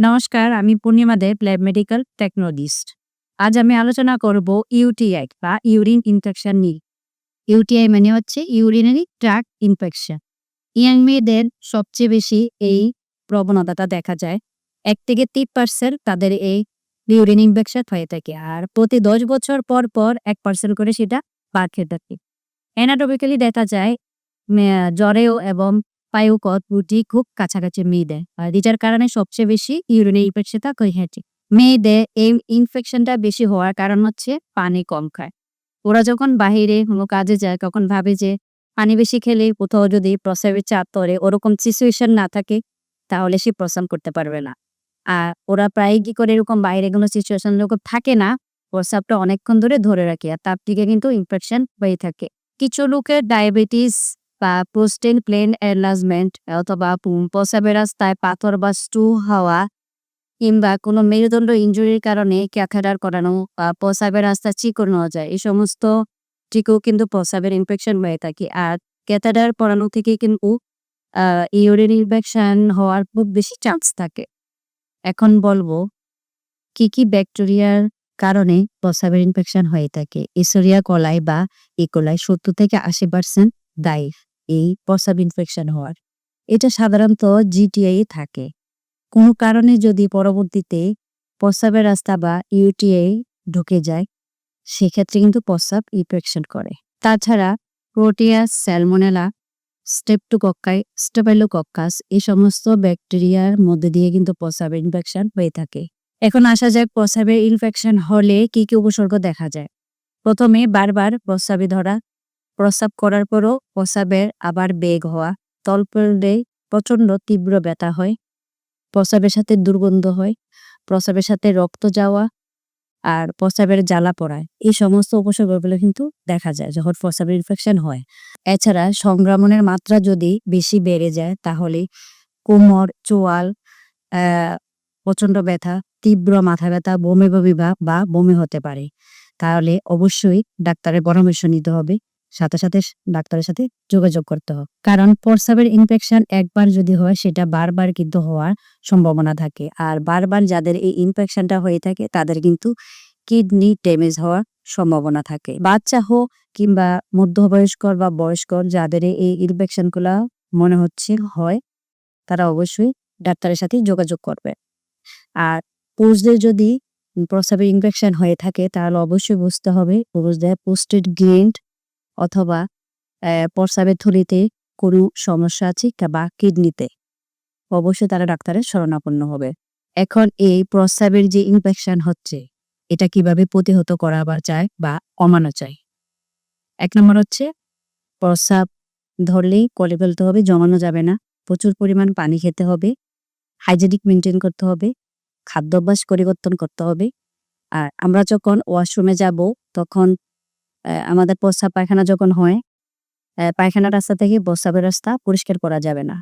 নমস্কার, আমি Purnima Deb lab medical technologist আজ আমি আলোচনা করব ইউটিআই বা ইউরিন ইনফেকশন নিয়ে। ইউটিআই মানে হচ্ছে ইউরিনারি ট্র্যাক ইনফেকশন। ইয়াং মেয়েদের সবচেয়ে বেশি এই প্রবণতাটা দেখা যায়। এক থেকে তিন পার্সেন্ট তাদের এই ইউরিন ইনফেকশন হয়ে থাকে আর প্রতি দশ বছর পর পর এক পার্সেন্ট করে সেটা বাড়তে থাকে। অ্যানাটমিক্যালি দেখা যায় জ্বরেও এবং পায়ুকট রুটি খুব কাছাকাছি মেয়েদের আর এটার কারণে সবচেয়ে বেশি ইউরিনের ইনফেকশনটা হয়ে থাকে মেয়েদের এই ইনফেকশনটা বেশি হওয়ার কারণ হচ্ছে পানি কম খায়। ওরা যখন বাহিরে কোনো কাজে যায়, তখন ভাবে যে পানি বেশি খেলে কোথাও যদি প্রস্রাবের চাপ ধরে ওরকম সিচুয়েশন না থাকে, তাহলে সে প্রস্রাব করতে পারবে না। আর ওরা প্রায় কি করে, এরকম বাইরে কোনো সিচুয়েশন যখন থাকে না প্রস্রাবটা অনেকক্ষণ ধরে ধরে রাখে। আর তার থেকে কিন্তু ইনফেকশন হয়ে থাকে। কিছু লোকের ডায়াবেটিস বা পোস্টেল প্লেন এনলার্জমেন্ট অথবা পু- প্রস্রাবের রাস্তায় পাথর বা স্টু হওয়া কিংবা কোনো মেরুদণ্ড ইঞ্জুরির কারণে ক্যাথেটার করানো বা প্রস্রাবের রাস্তা চিকন হওয়া যায় এই সমস্ত দিকেও কিন্তু প্রস্রাবের ইনফেকশন হয়ে থাকে। আর ক্যাথেটার পরানো থেকে কিন্তু ইউরিন ইনফেকশন হওয়ার খুব বেশি চান্স থাকে। এখন বলব, কি কি ব্যাকটেরিয়ার কারণে প্রস্রাবের ইনফেকশন হয়ে থাকে? ইসোরিয়া কলাই বা ইকোলাই সত্তর থেকে আশি পার্সেন্ট দায়ী। এই প্রস্রাব ইনফেকশন হওয়ার। এটা সাধারণত জিটিআই থাকে। কোনো কারণে যদি পরবর্তীতে প্রস্রাবের রাস্তা বা ইউটিআই ঢুকে যায়, সেক্ষেত্রে কিন্তু প্রস্রাব ইনফেকশন করে। তাছাড়া প্রোটিয়াস স্যালমোনেলা স্টেপটোকক্কাই স্টেপাইলোকক্কাস এই সমস্ত ব্যাকটেরিয়ার মধ্যে দিয়ে কিন্তু প্রস্রাবের ইনফেকশন হয়ে থাকে। এখন আসা যাক প্রস্রাবের ইনফেকশন হলে কি কি উপসর্গ দেখা যায়। প্রথমে বারবার প্রস্রাবে ধরা প্রস্রাব করার পরও প্রস্রাবের আবার বেগ হওয়া তলপেটে প্রচণ্ড তীব্র ব্যথা হয়। প্রস্রাবের সাথে দুর্গন্ধ হয়, প্রস্রাবের সাথে রক্ত যাওয়া আর প্রস্রাবের জ্বালা পড়ায়। এই সমস্ত উপসর্গগুলো কিন্তু দেখা যায় যখন প্রস্রাবের ইনফেকশন হয়। এছাড়া সংক্রমণের মাত্রা যদি বেশি বেড়ে যায়, তাহলে কোমর, চোয়াল আহ প্রচণ্ড ব্যথা, তীব্র মাথা ব্যথা, বমি বমি বা বমি হতে পারে। তাহলে অবশ্যই ডাক্তারের পরামর্শ নিতে হবে। সাথে সাথে ডাক্তারের সাথে যোগাযোগ করতে হবে কারণ প্রস্রাবের ইনফেকশন একবার যদি হয়, সেটা বারবার কিন্তু হওয়ার সম্ভাবনা থাকে। আর বারবার যাদের এই ইনফেকশনটা হয়ে থাকে, তাদের কিন্তু কিডনি ড্যামেজ হওয়ার সম্ভাবনা থাকে। বাচ্চা হোক কিংবা মধ্যবয়স্কর বা বয়স্কর যাদের এই ইনফেকশনগুলা মনে হচ্ছে হয়, তারা অবশ্যই ডাক্তারের সাথে যোগাযোগ করবে। আর পুরুষদের যদি প্রস্রাবের ইনফেকশন হয়ে থাকে, তাহলে অবশ্যই বুঝতে হবে, পুরুষদের পোস্টেড গ্রেন্ড অথবা প্রস্রাবের থলিতে কোনো সমস্যা আছে বা কিডনিতে? অবশ্যই তারা ডাক্তারের শরণাপন্ন হবে। এখন এই প্রস্রাবের যে ইনফেকশন হচ্ছে, এটা কীভাবে প্রতিহত করা চায় বা কমানো চায় এক নম্বর হচ্ছে, প্রস্রাব ধরলেই কলে ফেলতে হবে, জমানো যাবে না। প্রচুর পরিমাণ পানি খেতে হবে হাইজেনিক মেনটেন করতে হবে, খাদ্যাভ্যাস পরিবর্তন করতে হবে। আর আমরা যখন ওয়াশরুমে যাব, তখন আমাদের প্রস্রাব পায়খানা যখন হয় পায়খানার রাস্তা থেকে প্রস্রাবের রাস্তা পরিষ্কার করা যাবে না।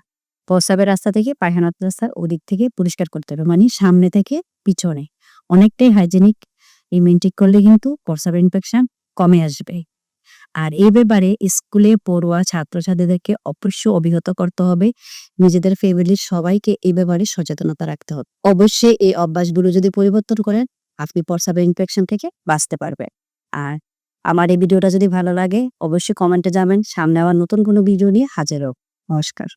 প্রস্রাবের রাস্তা থেকে পায়খানার রাস্তা ওদিক থেকে পরিষ্কার করতে হবে মানে সামনে থেকে পিছনে। অনেকটাই হাইজেনিক এই মেনটেন করলে কিন্তু প্রস্রাবের ইনফেকশন কমে আসবে। আর এই ব্যাপারে স্কুলে পড়ুয়া ছাত্রছাত্রীদেরকে অবশ্যই অবগত করতে হবে। নিজেদের ফ্যামিলির সবাইকে এই ব্যাপারে সচেতনতা রাখতে হবে। অবশ্যই এই অভ্যাসগুলো যদি পরিবর্তন করেন, আপনি প্রস্রাবের ইনফেকশন থেকে বাঁচতে পারবেন। আর আমার এই ভিডিওটা যদি ভালো লাগে, অবশ্যই কমেন্টে যাবেন সামনে আবার নতুন কোনো ভিডিও নিয়ে হাজির হোক। নমস্কার।